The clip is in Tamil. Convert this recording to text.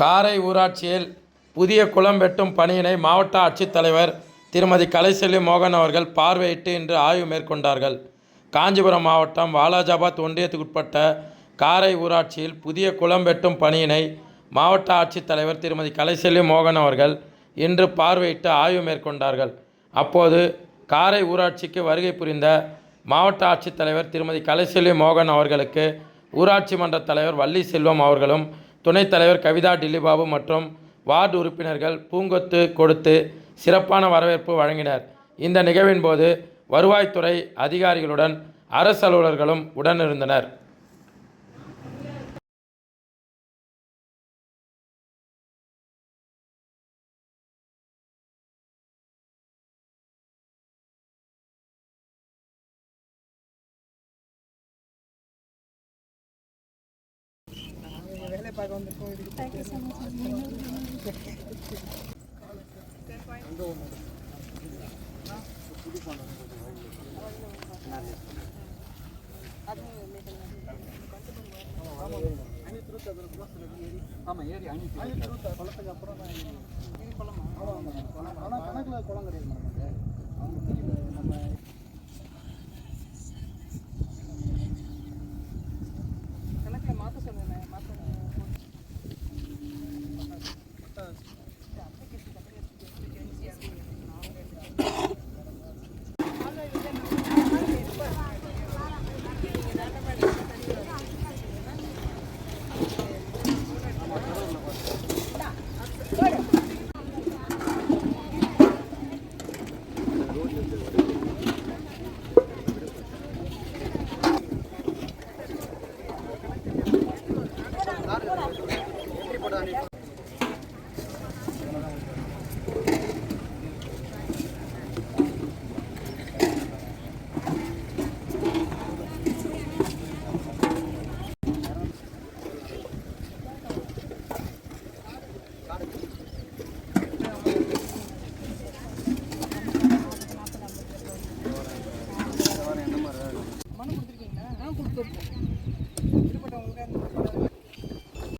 காரை ஊராட்சியில் புதிய குளம் வெட்டும் பணியினை மாவட்ட ஆட்சித்தலைவர் திருமதி கலைசெல்வி மோகன் அவர்கள் பார்வையிட்டு இன்று ஆய்வு மேற்கொண்டார்கள். காஞ்சிபுரம் மாவட்டம் வாலாஜாபாத் ஒன்றியத்துக்குட்பட்ட காரை ஊராட்சியில் புதிய குளம் வெட்டும் பணியினை மாவட்ட ஆட்சித்தலைவர் திருமதி கலைசெல்வி மோகன் அவர்கள் இன்று பார்வையிட்டு ஆய்வு மேற்கொண்டார்கள். அப்போது காரை ஊராட்சிக்கு வருகை புரிந்த மாவட்ட ஆட்சித்தலைவர் திருமதி கலைசெல்வி மோகன் அவர்களுக்கு ஊராட்சி மன்ற தலைவர் வள்ளி செல்வம் அவர்களும் துணைத் தலைவர் கவிதா டில்லிபாபு மற்றும் வார்டு உறுப்பினர்கள் பூங்கொத்து கொடுத்து சிறப்பான வரவேற்பு வழங்கினர். இந்த நிகழ்வின் போது வருவாய்த்துறை அதிகாரிகளுடன் அரசு அலுவலர்களும் உடனிருந்தனர். பார்க்க வந்திருக்கோம் இதுக்கு இது குளமா ஆனால் கணக்கில் குளம் கிடையாது கொடுத்துருக்கீங்களா? கொடுத்துருக்கோம்